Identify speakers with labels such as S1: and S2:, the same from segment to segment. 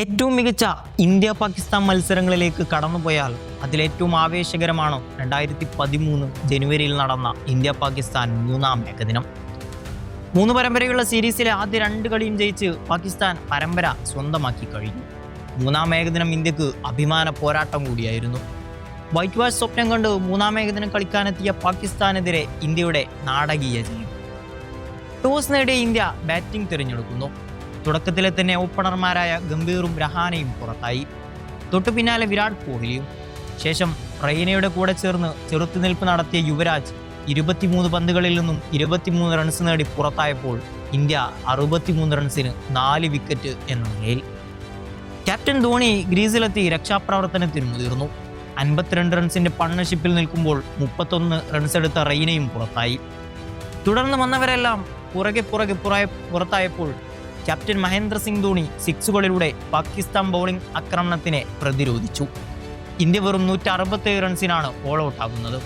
S1: ഏറ്റവും മികച്ച ഇന്ത്യ പാകിസ്ഥാൻ മത്സരങ്ങളിലേക്ക് കടന്നുപോയാൽ അതിലേറ്റവും ആവേശകരമാണ്? രണ്ടായിരത്തി പതിമൂന്ന് ജനുവരിയിൽ നടന്ന ഇന്ത്യ പാകിസ്ഥാൻ മൂന്നാം ഏകദിനം. മൂന്ന് പരമ്പരയുള്ള സീരീസിലെ ആദ്യ രണ്ട് കളിയും ജയിച്ച് പാകിസ്ഥാൻ പരമ്പര സ്വന്തമാക്കി കഴിഞ്ഞു. മൂന്നാം ഏകദിനം ഇന്ത്യയ്ക്ക് അഭിമാന പോരാട്ടം കൂടിയായിരുന്നു. വൈറ്റ് വാഷ് സ്വപ്നം കണ്ട് മൂന്നാം ഏകദിനം കളിക്കാനെത്തിയ പാകിസ്ഥാനെതിരെ ഇന്ത്യയുടെ നാടകീയ ജയം ടോസ് നേടിയ ഇന്ത്യ ബാറ്റിംഗ് തിരഞ്ഞെടുക്കുന്നു. തുടക്കത്തിലെ തന്നെ ഓപ്പണർമാരായ ഗംഭീറും രഹാനയും പുറത്തായി. തൊട്ടു പിന്നാലെ വിരാട് കോഹ്ലിയും. ശേഷം റെയ്നയുടെ കൂടെ ചേർന്ന് ചെറുത്തുനിൽപ്പ് നടത്തിയ യുവരാജ് ഇരുപത്തിമൂന്ന് പന്തുകളിൽ നിന്നും ഇരുപത്തിമൂന്ന് റൺസ് നേടി പുറത്തായപ്പോൾ ഇന്ത്യ അറുപത്തിമൂന്ന് റൺസിന് നാല് വിക്കറ്റ് എന്ന നിലയിൽ. ക്യാപ്റ്റൻ ധോണി ഗ്രീസിലെത്തി രക്ഷാപ്രവർത്തനത്തിന് മുതിർന്നു. അൻപത്തിരണ്ട് റൺസിന്റെ പാർട്ണർഷിപ്പിൽ നിൽക്കുമ്പോൾ മുപ്പത്തൊന്ന് റൺസ് എടുത്ത റെയ്നയും പുറത്തായി. തുടർന്ന് വന്നവരെല്ലാം പുറകെ പുറകെ പുറ പുറത്തായപ്പോൾ ക്യാപ്റ്റൻ മഹേന്ദ്ര സിംഗ് ധോണി സിക്സുകളിലൂടെ പാകിസ്ഥാൻ ബൗളിംഗ് ആക്രമണത്തിനെ പ്രതിരോധിച്ചു. ഇന്ത്യ വെറും നൂറ്റി അറുപത്തേഴ് റൺസിനാണ് ഓൾ ഔട്ട് ആകുന്നത്.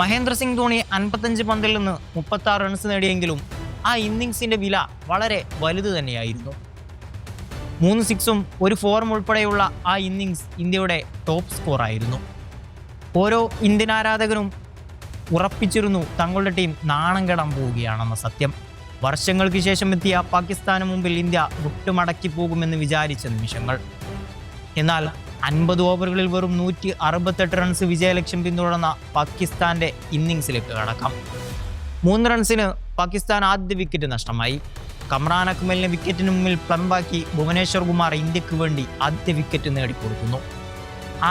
S1: മഹേന്ദ്ര സിംഗ് ധോണി അൻപത്തഞ്ച് പന്തിൽ നിന്ന് മുപ്പത്തി ആറ് റൺസ് നേടിയെങ്കിലും ആ ഇന്നിങ്സിന്റെ വില വളരെ വലുത് തന്നെയായിരുന്നു. മൂന്ന് സിക്സും ഒരു ഫോറും ഉൾപ്പെടെയുള്ള ആ ഇന്നിങ്സ് ഇന്ത്യയുടെ ടോപ്പ് സ്കോറായിരുന്നു ഓരോ ഇന്ത്യൻ ആരാധകരും ഉറപ്പിച്ചിരുന്നു തങ്ങളുടെ ടീം നാണം കെടാൻ പോവുകയാണെന്ന സത്യം. വർഷങ്ങൾക്ക് ശേഷം എത്തിയ പാകിസ്ഥാന് മുമ്പിൽ ഇന്ത്യ മുട്ടുമടക്കി പോകുമെന്ന് വിചാരിച്ച നിമിഷങ്ങൾ. എന്നാൽ അൻപത് ഓവറുകളിൽ വെറും നൂറ്റി അറുപത്തെട്ട് റൺസ് വിജയലക്ഷ്യം പിന്തുടർന്ന പാകിസ്ഥാന്റെ ഇന്നിങ്സിലേക്ക് കടക്കാം. മൂന്ന് റൺസിന് പാകിസ്ഥാൻ ആദ്യ വിക്കറ്റ് നഷ്ടമായി. കമ്രാൻ അക്മലിനെ വിക്കറ്റിന് മുമ്പിൽ പ്ലംബാക്കി ഭുവനേശ്വർ കുമാർ ഇന്ത്യയ്ക്ക് വേണ്ടി ആദ്യ വിക്കറ്റ് നേടിക്കൊടുക്കുന്നു.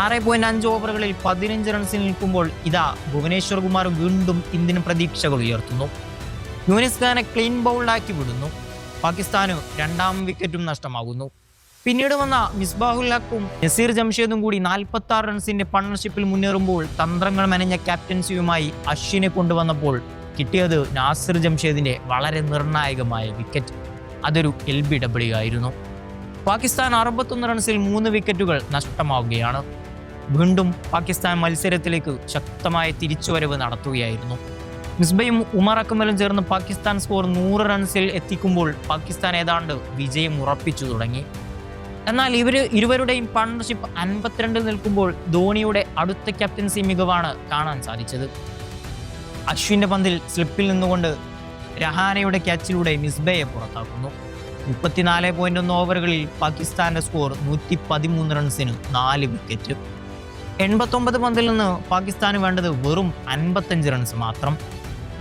S1: ആറ് പോയിന്റ് അഞ്ച് ഓവറുകളിൽ പതിനഞ്ച് റൺസിൽ നിൽക്കുമ്പോൾ ഇതാ ഭുവനേശ്വർ കുമാർ വീണ്ടും ഇന്ത്യൻ പ്രതീക്ഷകൾ ഉയർത്തുന്നു. യൂനിസ് ഖാനെ ക്ലീൻ ബൗൾഡാക്കി വിടുന്നു. പാകിസ്ഥാന് രണ്ടാം വിക്കറ്റും നഷ്ടമാകുന്നു. പിന്നീട് വന്ന മിസ്ബാഹുൽ ഹക്കും നസീർ ജംഷേദും കൂടി നാൽപ്പത്തി ആറ് റൺസിന്റെ പാർട്ണർഷിപ്പിൽ മുന്നേറുമ്പോൾ തന്ത്രങ്ങൾ മെനഞ്ഞ ക്യാപ്റ്റൻസിയുമായി അശ്വിനെ കൊണ്ടുവന്നപ്പോൾ കിട്ടിയത് നാസിർ ജംഷേദിന്റെ വളരെ നിർണായകമായ വിക്കറ്റ് അതൊരു എൽ ബി ഡബ്ല്യു ആയിരുന്നു. പാകിസ്ഥാൻ അറുപത്തൊന്ന് റൺസിൽ മൂന്ന് വിക്കറ്റുകൾ നഷ്ടമാവുകയാണ്. വീണ്ടും പാകിസ്ഥാൻ മത്സരത്തിലേക്ക് ശക്തമായ തിരിച്ചുവരവ് നടത്തുകയായിരുന്നു. മിസ്ബയും ഉമർ അക്മലും ചേർന്ന് പാകിസ്ഥാൻ സ്കോർ നൂറ് റൺസിൽ എത്തിക്കുമ്പോൾ പാകിസ്ഥാൻ ഏതാണ്ട് വിജയം ഉറപ്പിച്ചു തുടങ്ങി. എന്നാൽ ഇവർ ഇരുവരുടെയും പാർട്ണർഷിപ്പ് അൻപത്തിരണ്ടിൽ നിൽക്കുമ്പോൾ ധോണിയുടെ അടുത്ത ക്യാപ്റ്റൻസി മികവാണ് കാണാൻ സാധിച്ചത്. അശ്വിന്റെ പന്തിൽ സ്ലിപ്പിൽ നിന്നുകൊണ്ട് രഹാനയുടെ ക്യാച്ചിലൂടെ മിസ്ബയെ പുറത്താക്കുന്നു. മുപ്പത്തിനാല് പോയിന്റ് ഒന്ന് ഓവറുകളിൽ പാകിസ്ഥാന്റെ സ്കോർ നൂറ്റി പതിമൂന്ന് റൺസിന് നാല് വിക്കറ്റ് എൺപത്തൊമ്പത് പന്തിൽ നിന്ന് പാകിസ്ഥാന് വേണ്ടത് വെറും അൻപത്തഞ്ച് റൺസ് മാത്രം.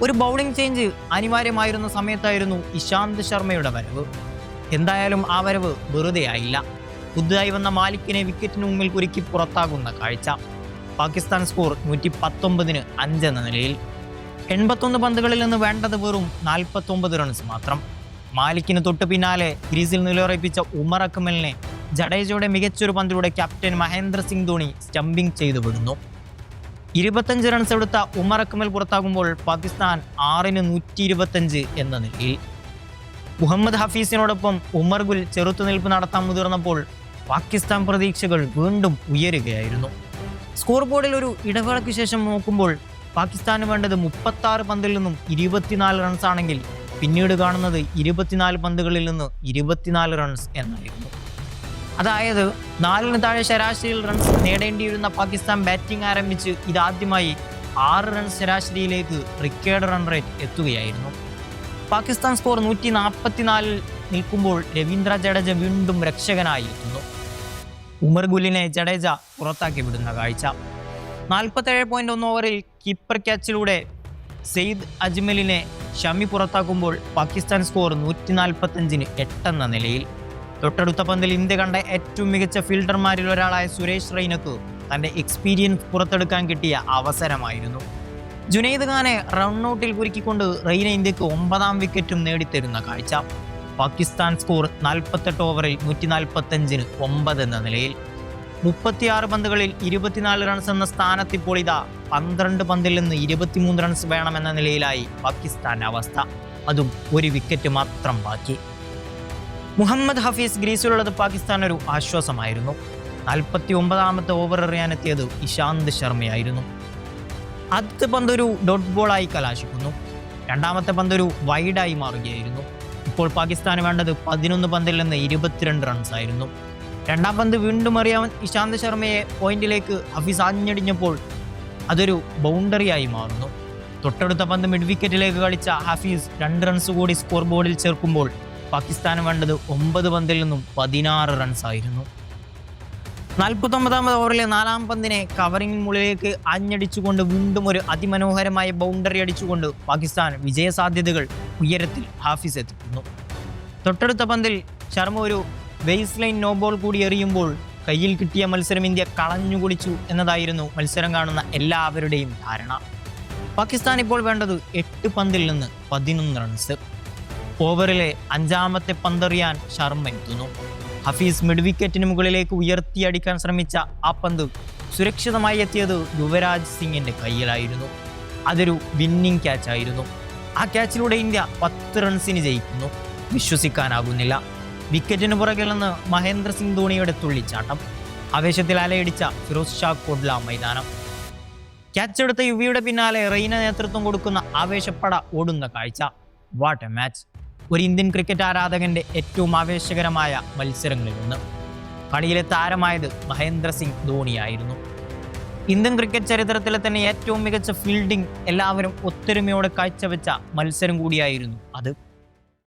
S1: ഒരു ബൗളിംഗ് ചേഞ്ച് അനിവാര്യമായിരുന്ന സമയത്തായിരുന്നു ഇശാന്ത് ശർമ്മയുടെ വരവ്. എന്തായാലും ആ വരവ് വെറുതെ ആയില്ല പുതുതായി വന്ന മാലിക്കിനെ വിക്കറ്റിന് മുമ്പിൽ കുരുക്കി പുറത്താകുന്ന കാഴ്ച. പാകിസ്ഥാൻ സ്കോർ നൂറ്റി പത്തൊമ്പതിന് അഞ്ച് എന്ന നിലയിൽ. എൺപത്തൊന്ന് പന്തുകളിൽ നിന്ന് വേണ്ടത് വെറും നാൽപ്പത്തൊമ്പത് റൺസ് മാത്രം. മാലിക്കിന് തൊട്ടു പിന്നാലെ ക്രീസിൽ നിലയുറപ്പിച്ച ഉമർ അക്മലിനെ ജഡേജയുടെ മികച്ചൊരു പന്തിലൂടെ ക്യാപ്റ്റൻ മഹേന്ദ്ര സിംഗ് ധോണി സ്റ്റംപിംഗ് ചെയ്തു വിടുന്നു. ഇരുപത്തഞ്ച് റൺസ് എടുത്ത ഉമർ അക്മൽ പുറത്താകുമ്പോൾ പാകിസ്ഥാൻ ആറിന് നൂറ്റി ഇരുപത്തഞ്ച് എന്ന നിലയിൽ. മുഹമ്മദ് ഹഫീസിനോടൊപ്പം ഉമർ ഗുൽ ചെറുത്തുനിൽപ്പ് നടത്താൻ മുതിർന്നപ്പോൾ പാകിസ്ഥാൻ പ്രതീക്ഷകൾ വീണ്ടും ഉയരുകയായിരുന്നു. സ്കോർ ബോർഡിൽ ഒരു ഇടവേളയ്ക്ക് ശേഷം നോക്കുമ്പോൾ പാകിസ്ഥാന് വേണ്ടത് മുപ്പത്തി ആറ് പന്തിൽ നിന്നും ഇരുപത്തിനാല് റൺസ് ആണെങ്കിൽ പിന്നീട് കാണുന്നത് ഇരുപത്തിനാല് പന്തുകളിൽ നിന്ന് ഇരുപത്തിനാല് റൺസ് എന്നായിരുന്നു. അതായത് നാലിന് താഴെ ശരാശരിയിൽ റൺസ് നേടേണ്ടിയിരുന്ന പാകിസ്ഥാൻ ബാറ്റിംഗ് ആരംഭിച്ച് ഇതാദ്യമായി ആറ് റൺസ് ശരാശരിയിലേക്ക് റിക്കേർഡ് റൺ റേറ്റ് എത്തുകയായിരുന്നു. പാകിസ്ഥാൻ സ്കോർ നൂറ്റി നാൽപ്പത്തിനാലിൽ നിൽക്കുമ്പോൾ രവീന്ദ്ര ജഡേജ വീണ്ടും രക്ഷകനായി എത്തുന്നു ഉമർ ഗുലിനെ ജഡേജ പുറത്താക്കി വിടുന്ന കാഴ്ച. നാൽപ്പത്തേഴ് പോയിന്റ് ഒന്ന് ഓവറിൽ കീപ്പർ ക്യാച്ചിലൂടെ സെയ്ദ് അജ്മലിനെ ഷമി പുറത്താക്കുമ്പോൾ പാകിസ്ഥാൻ സ്കോർ നൂറ്റി നാൽപ്പത്തഞ്ചിന് എട്ടെന്ന നിലയിൽ. തൊട്ടടുത്ത പന്തിൽ ഇന്ത്യ കണ്ട ഏറ്റവും മികച്ച ഫീൽഡർമാരിൽ ഒരാളായ സുരേഷ് റെയ്നക്ക് തന്റെ എക്സ്പീരിയൻസ് പുറത്തെടുക്കാൻ കിട്ടിയ അവസരമായിരുന്നു. ജുനൈദ് ഖാനെ റൺഔട്ടിൽ കുരുക്കിക്കൊണ്ട് റെയ്ന ഇന്ത്യയ്ക്ക് ഒമ്പതാം വിക്കറ്റും നേടിത്തരുന്ന കാഴ്ച. പാകിസ്ഥാൻ സ്കോർ നാൽപ്പത്തെട്ട് ഓവറിൽ നൂറ്റി നാൽപ്പത്തഞ്ചിന് ഒമ്പത് എന്ന നിലയിൽ. മുപ്പത്തിയാറ് പന്തുകളിൽ ഇരുപത്തിനാല് റൺസ് എന്ന സ്ഥാനത്ത് ഇപ്പോൾ ഇതാ പന്ത്രണ്ട് പന്തിൽ നിന്ന് ഇരുപത്തിമൂന്ന് റൺസ് വേണമെന്ന നിലയിലായി പാകിസ്ഥാന്റെ അവസ്ഥ. അതും ഒരു വിക്കറ്റ് മാത്രം ബാക്കി. മുഹമ്മദ് ഹഫീസ് ഗ്രീസിലുള്ളത് പാകിസ്ഥാൻ ഒരു ആശ്വാസമായിരുന്നു. നാൽപ്പത്തി ഒമ്പതാമത്തെ ഓവർ എറിയാനെത്തിയത് ഇശാന്ത് ശർമ്മയായിരുന്നു. ആദ്യത്തെ പന്തൊരു ഡോട്ട് ബോളായി കലാശിക്കുന്നു. രണ്ടാമത്തെ പന്തൊരു വൈഡായി മാറുകയായിരുന്നു. ഇപ്പോൾ പാകിസ്ഥാന് വേണ്ടത് പതിനൊന്ന് പന്തിൽ നിന്ന് ഇരുപത്തിരണ്ട് റൺസ് ആയിരുന്നു രണ്ടാം പന്ത് വീണ്ടും അറിയാൻ ഇശാന്ത് ശർമ്മയെ പോയിന്റിലേക്ക് ഹഫീസ് ആഞ്ഞടിഞ്ഞപ്പോൾ അതൊരു ബൗണ്ടറിയായി മാറുന്നു. തൊട്ടടുത്ത പന്ത് മിഡ് വിക്കറ്റിലേക്ക് കളിച്ച ഹഫീസ് രണ്ട് റൺസ് കൂടി സ്കോർ ബോർഡിൽ ചേർക്കുമ്പോൾ പാകിസ്ഥാൻ വേണ്ടത് ഒമ്പത് പന്തിൽ നിന്നും പതിനാറ് റൺസ് ആയിരുന്നു. നാൽപ്പത്തൊമ്പതാമത് ഓവറിലെ നാലാം പന്തിനെ കവറിംഗ് മുകളിലേക്ക് അഞ്ഞടിച്ചുകൊണ്ട് വീണ്ടും ഒരു അതിമനോഹരമായ ബൗണ്ടറി അടിച്ചുകൊണ്ട് പാകിസ്ഥാൻ വിജയസാധ്യതകൾ ഉയരത്തിൽ ഹാഫിസ് എത്തിക്കുന്നു. തൊട്ടടുത്ത പന്തിൽ ശർമ്മ ഒരു ബേസ് ലൈൻ നോ ബോൾ കൂടി എറിയുമ്പോൾ കയ്യിൽ കിട്ടിയ മത്സരം ഇന്ത്യ കളഞ്ഞു കുടിച്ചു എന്നതായിരുന്നു മത്സരം കാണുന്ന എല്ലാവരുടെയും ധാരണ. പാകിസ്ഥാൻ ഇപ്പോൾ വേണ്ടത് എട്ട് പന്തിൽ നിന്ന് പതിനൊന്ന് റൺസ് ഓവറിലെ അഞ്ചാമത്തെ പന്തെറിയാൻ ശർമ്മ എത്തുന്നു. ഹഫീസ് മിഡ് വിക്കറ്റിന് മുകളിലേക്ക് ഉയർത്തിയടിക്കാൻ ശ്രമിച്ച ആ പന്ത് സുരക്ഷിതമായി എത്തിയത് യുവരാജ് സിംഗിന്റെ കയ്യിലായിരുന്നു. അതൊരു വിന്നിംഗ് ക്യാച്ച് ആയിരുന്നു ആ ക്യാച്ചിലൂടെ ഇന്ത്യ പത്ത് റൺസിന് ജയിക്കുന്നു. വിശ്വസിക്കാനാകുന്നില്ല. വിക്കറ്റിന് പുറകിൽ നിന്ന് മഹേന്ദ്ര സിംഗ് ധോണിയുടെ തുള്ളിച്ചാട്ടം. ആവേശത്തിൽ അലയടിച്ച ഫിറോസ് ഷാ കൊഡ്ല മൈതാനം. ക്യാച്ച് എടുത്ത യുവിയുടെ പിന്നാലെ റെയ്ന നേതൃത്വം കൊടുക്കുന്ന ആവേശപ്പട ഓടുന്ന കാഴ്ച. What a match. ഒരു ഇന്ത്യൻ ക്രിക്കറ്റ് ആരാധകന്റെ ഏറ്റവും ആവേശകരമായ മത്സരങ്ങളിൽ ഒന്ന്. കളിയിലെ താരമായത് മഹേന്ദ്ര സിംഗ് ധോണിയായിരുന്നു ഇന്ത്യൻ ക്രിക്കറ്റ് ചരിത്രത്തിലെ തന്നെ ഏറ്റവും മികച്ച ഫീൽഡിംഗ് എല്ലാവരും ഒത്തൊരുമയോടെ കാഴ്ചവെച്ച മത്സരം കൂടിയായിരുന്നു അത്.